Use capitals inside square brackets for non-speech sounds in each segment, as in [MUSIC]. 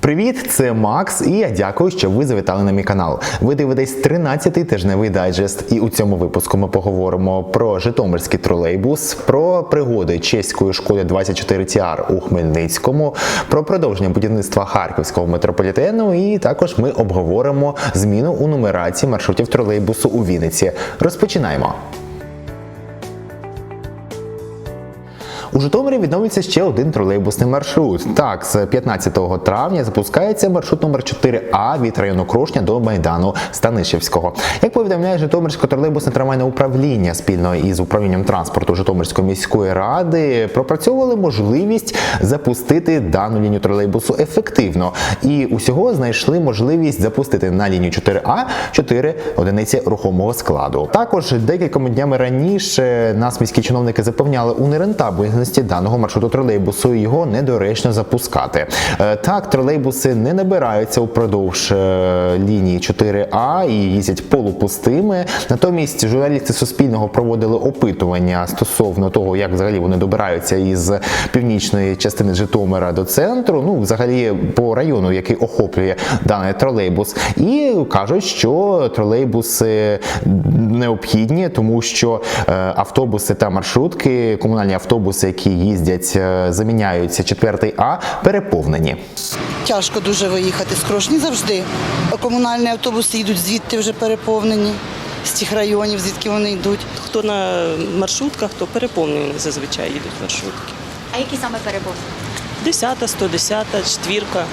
Привіт, це Макс, і я дякую, що ви завітали на мій канал. Ви дивитесь 13-й тижневий дайджест, і у цьому випуску ми поговоримо про Житомирський тролейбус, про пригоди чеської школи 24 TR у Хмельницькому, про продовження будівництва харківського метрополітену. І також ми обговоримо зміну у нумерації маршрутів тролейбусу у Вінниці. Розпочинаємо. У Житомирі відновиться ще один тролейбусний маршрут. Так, з 15 травня запускається маршрут номер 4А від району Крошня до Майдану Станишівського. Як повідомляє Житомирське тролейбусне трамвайне управління спільно із управлінням транспорту Житомирської міської ради, пропрацьовували можливість запустити дану лінію тролейбусу ефективно. І усього знайшли можливість запустити на лінію 4А 4 одиниці рухомого складу. Також декількома днями раніше нас міські чиновники запевняли у нерентабельності даного маршруту тролейбусу його недоречно запускати. Е, Так, тролейбуси не набираються упродовж е, лінії 4А і їздять полупустими. Натомість журналісти Суспільного проводили опитування стосовно того, як взагалі вони добираються із північної частини Житомира до центру. Ну, взагалі по району, який охоплює даний тролейбус, і кажуть, що тролейбуси необхідні, тому що е, автобуси та маршрутки, комунальні автобуси, які їздять, е, заміняються 4 А, переповнені. Тяжко дуже виїхати з Крошні завжди. Комунальні автобуси йдуть звідти вже переповнені, з тих районів, звідки вони йдуть. Хто на маршрутках, то переповнені зазвичай їдуть маршрутки. А які саме переповнені? Десята, 110, четвірка.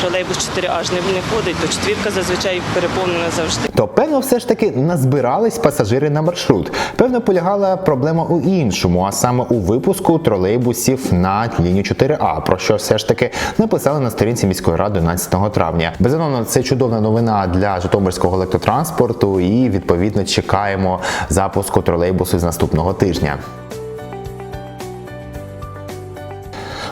Тролейбус 4Аж не не ходить, то четвірка зазвичай переповнена завжди. То певно, все ж таки назбирались пасажири на маршрут. Певно, полягала проблема у іншому, а саме у випуску тролейбусів на лінію 4А, про що все ж таки написали на сторінці міської ради 11 травня. Безумовно, це чудова новина для Житомирського електротранспорту, і відповідно чекаємо запуску тролейбусу з наступного тижня.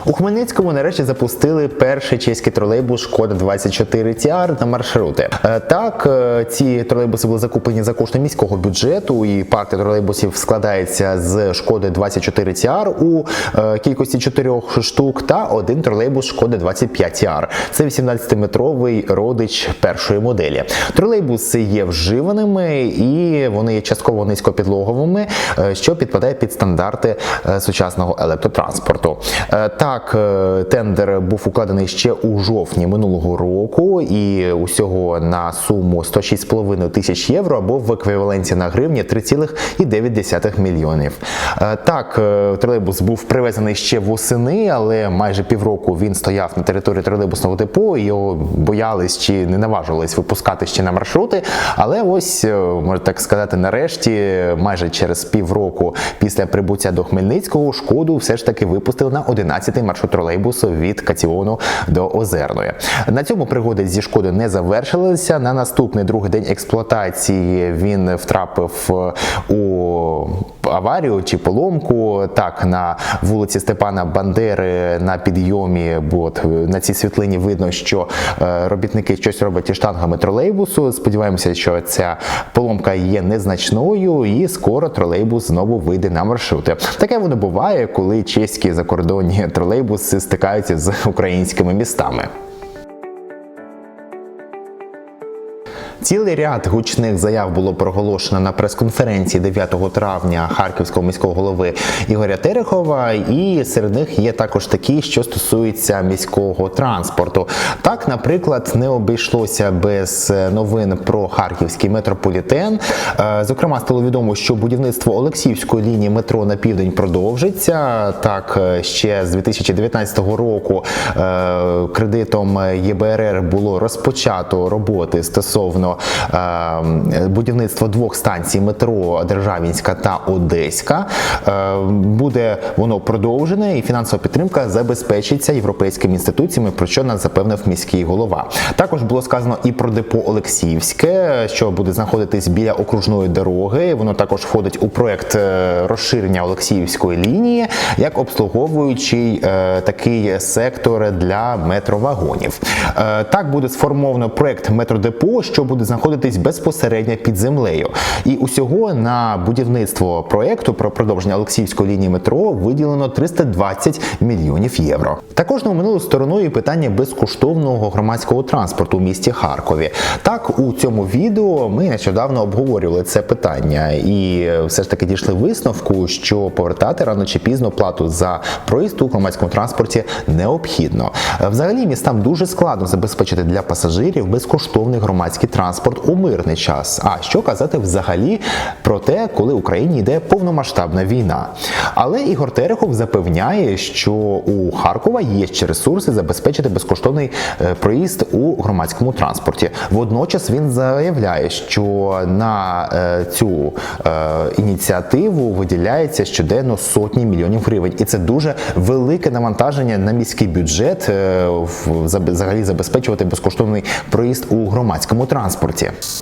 У Хмельницькому нарешті запустили перший чеський тролейбус Шкода 24 TR на маршрути. Е, Так, е, ці тролейбуси були закуплені за кошти міського бюджету, і партія тролейбусів складається з Шкоди 24 TR у е, кількості чотирьох штук та один тролейбус Шкода 25 TR. Це 18-метровий родич першої моделі. Тролейбуси є вживаними і вони є частково низькопідлоговими, що підпадає під стандарти сучасного електротранспорту. Е, Так, е, тендер був укладений ще у жовтні минулого року, і усього на суму 106,5 тисяч євро або в еквіваленті на гривні 3,9 мільйонів. Е, Так, е, тролейбус був привезений ще восени, але майже півроку він стояв на території тролейбусного депо, і його боялись чи не наважувались випускати ще на маршрути. Але ось, можна так сказати, нарешті, майже через півроку після прибуття до Хмельницького, шкоду все ж таки випустили на 11-й маршрут тролейбусу від Катіону до Озерної. На цьому пригоди зі шкоди не завершилися. На наступний другий день експлуатації він втрапив е, у аварію чи поломку. Так, на вулиці Степана Бандери на підйомі, бо на цій світлині видно, що е, робітники щось роблять із штангами тролейбусу. Сподіваємося, що ця поломка є незначною, і скоро тролейбус знову вийде на маршрути. Таке воно буває, коли чеські закордонні тролейбуси стикаються з українськими містами. Цілий ряд гучних заяв було проголошено на прес-конференції 9 травня харківського міського голови Ігоря Терехова, і серед них є також такі, що стосуються міського транспорту. Так, наприклад, не обійшлося без новин про харківський метрополітен. Е, Зокрема, стало відомо, що будівництво Олексіївської лінії метро на південь продовжиться. Так, е, ще з 2019 року е, кредитом ЄБРР було розпочато роботи стосовно е, будівництва двох станцій метро Державінська та Одеська. Е, Буде воно продовжене, і фінансова підтримка забезпечиться європейськими інституціями, про що нас запевнив міський голова. Також було сказано і про депо Олексіївське, що буде знаходитись біля окружної дороги. Воно також входить у проект е, розширення Олексіївської лінії як обслуговуючий е, такий сектор для метровагонів. Е, так буде сформовано проект метродепо, що буде знаходитись безпосередньо під землею. І усього на будівництво проекту про продовження Олексіївської лінії метро виділено 320 мільйонів євро. Також не минуло стороною питання безкоштовного громадського транспорту у місті Харкові. Так, у цьому відео ми нещодавно обговорювали це питання, і все ж таки дійшли висновку, що повертати рано чи пізно плату за проїзд у громадському транспорті необхідно. Взагалі містам дуже складно забезпечити для пасажирів безкоштовний громадський транспорт у мирний час. А що казати взагалі про те, коли в Україні йде повномасштабна війна? Але Ігор Терехов запевняє, що у Харкова є ще ресурси забезпечити безкоштовний е, проїзд у громадському транспорті. Водночас він заявляє, що на е, цю е, ініціативу виділяється щоденно сотні мільйонів гривень, і це дуже велике навантаження на міський бюджет взагалі забезпечувати безкоштовний проїзд у громадському транспорті.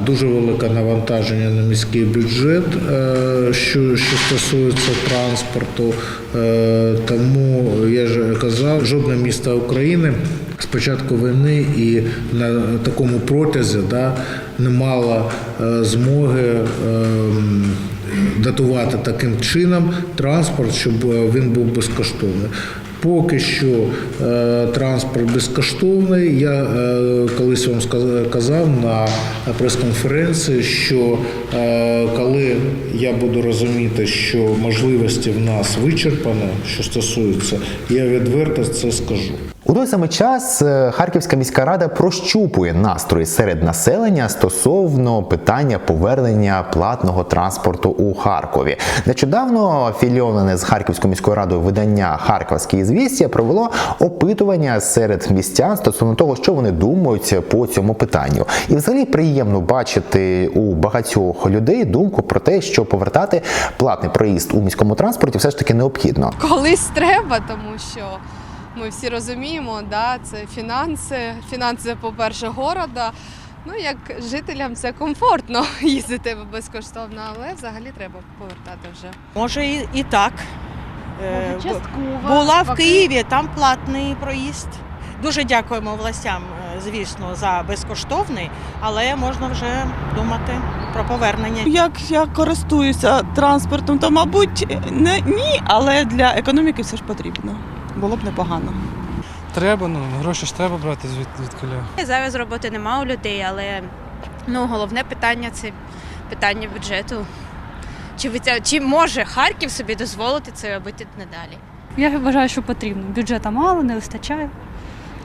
Дуже велике навантаження на міський бюджет, е, що, що стосується транспорту. Е, Тому я ж казав, жодне місто України з початку війни і на такому протязі да, не мало е, змоги. Датувати таким чином транспорт, щоб він був безкоштовний. Поки що е, транспорт безкоштовний. Я е, колись вам казав на прес-конференції, що е, коли я буду розуміти, що можливості в нас вичерпано, що стосується, я відверто це скажу. У той самий час е, Харківська міська рада прощупує настрої серед населення стосовно питання повернення платного транспорту у Харкові. Нещодавно афілійоване з Харківською міською радою видання Харківські звістя провело опитування серед містян стосовно того, що вони думають по цьому питанню. І взагалі приємно бачити у багатьох людей думку про те, що повертати платний проїзд у міському транспорті все ж таки необхідно. колись треба, тому що ми всі розуміємо, да, це фінанси. Фінанси, по-перше, города. Ну, як жителям це комфортно [LAUGHS] їздити безкоштовно, але взагалі треба повертати вже. Може і, і так. Е, частково. Була в Києві, там платний проїзд. Дуже дякуємо властям, е, звісно, за безкоштовний, але можна вже думати про повернення. Як я користуюся транспортом, то мабуть не ні, але для економіки все ж потрібно Було б непогано. Треба, ну гроші ж треба брати звід звідкиля. Зараз роботи нема у людей, але ну, головне питання це питання бюджету. Чи, ви це- чи може Харків собі дозволити це робити надалі? Я вважаю, що потрібно. Бюджету мало, не вистачає,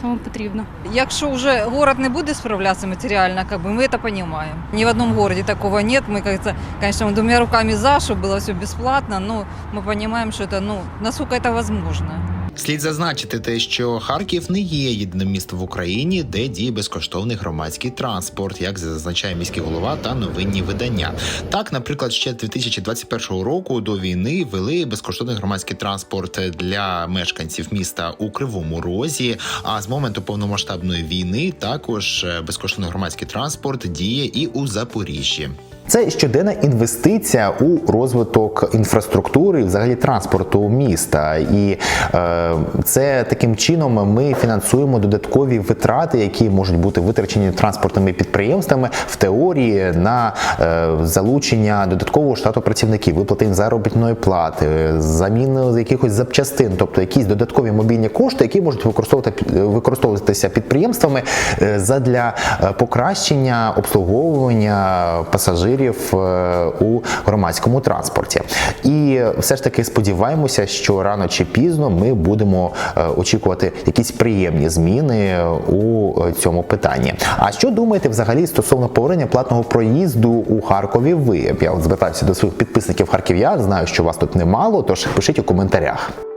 тому потрібно. Якщо вже город не буде справлятися материально, как бы мы это понимаем. Ни в одном городе такого нет. Мы, как-то, конечно, мы двумя руками за, чтобы было все бесплатно, но мы понимаем, что это, ну, насколько это возможно. Слід зазначити те, що Харків не є єдиним містом в Україні, де діє безкоштовний громадський транспорт, як зазначає міський голова та новинні видання. Так, наприклад, ще 2021 року до війни вели безкоштовний громадський транспорт для мешканців міста у Кривому Розі. А з моменту повномасштабної війни також е, безкоштовний громадський транспорт діє і у Запоріжжі. Це щоденна інвестиція у розвиток інфраструктури, взагалі транспорту міста, і е, це таким чином ми фінансуємо додаткові витрати, які можуть бути витрачені транспортними підприємствами в теорії на е, залучення додаткового штату працівників, виплати їм заробітної плати, заміну якихось запчастин, тобто якісь додаткові мобільні кошти, які можуть використовувати використовуватися підприємствами е, задля е, покращення обслуговування пасажирів е, у громадському транспорті. І все ж таки сподіваємося, що рано чи пізно ми будемо е, очікувати якісь приємні зміни у е, цьому питанні. А що думаєте взагалі стосовно повернення платного проїзду у Харкові? Ви я звертаюся до своїх підписників харків'ян. Знаю, що вас тут немало, тож пишіть у коментарях.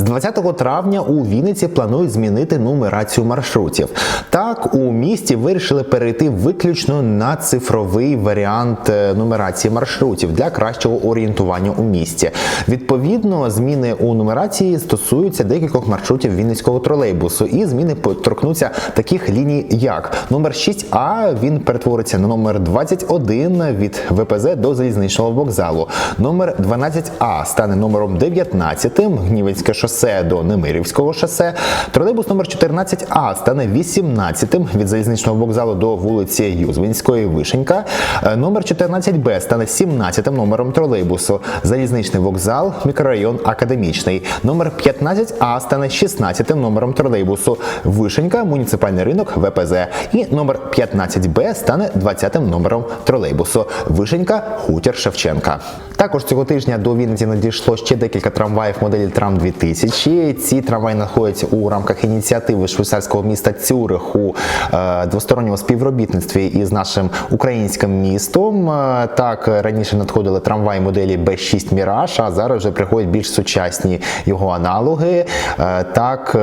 З 20 травня у Вінниці планують змінити нумерацію маршрутів. Так, у місті вирішили перейти виключно на цифровий варіант е, нумерації маршрутів для кращого орієнтування у місті. Відповідно, зміни у нумерації стосуються декількох маршрутів Вінницького тролейбусу, і зміни торкнуться таких ліній, як номер 6А він перетвориться на номер 21 від ВПЗ до залізничного вокзалу. Номер 12А стане номером 19 Гнівецьке шосе шосе до Немирівського шосе. Тролейбус номер 14А стане 18-тим від залізничного вокзалу до вулиці Юзвинської Вишенька. Е, Номер 14Б стане 17-тим номером тролейбусу. Залізничний вокзал, мікрорайон Академічний. Номер 15А стане 16-тим номером тролейбусу. Вишенька, муніципальний ринок ВПЗ. І номер 15Б стане 20-тим номером тролейбусу. Вишенька, хутір Шевченка. Також цього тижня до Вінниці надійшло ще декілька трамваїв моделі Трам 2000. Ці трамваї знаходяться у рамках ініціативи швейцарського міста Цюрих у е, двосторонньому співробітництві із нашим українським містом. Е, Так раніше надходили трамваї моделі Б6 Міраж, а зараз вже приходять більш сучасні його аналоги. Е, Так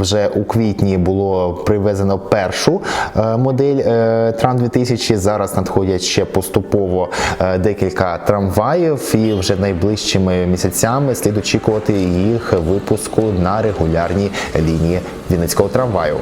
вже у квітні було привезено першу модель Трам 2000. Зараз надходять ще поступово декілька трамваїв, і вже найближчими місяцями слід очікувати їх випуску на регулярній лінії Вінницького трамваю.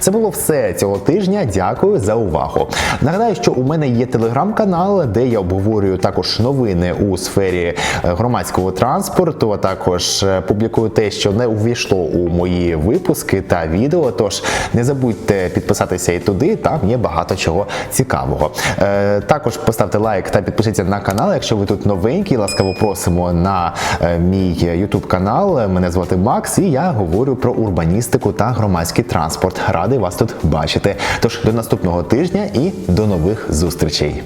Це було все цього тижня. Дякую за увагу. Нагадаю, що у мене є телеграм-канал, де я обговорюю також новини у сфері е, громадського транспорту, а також е, публікую те, що не увійшло у мої випуски та відео. Тож не забудьте підписатися і туди, там є багато чого цікавого. Е, також поставте лайк та підпишіться на канал, якщо ви тут новенькі. Ласкаво просимо на е, мій YouTube канал. Мене звати Макс, і я говорю про урбаністику та громадський транспорт. Радий вас тут бачити. Тож до наступного тижня і до нових зустрічей.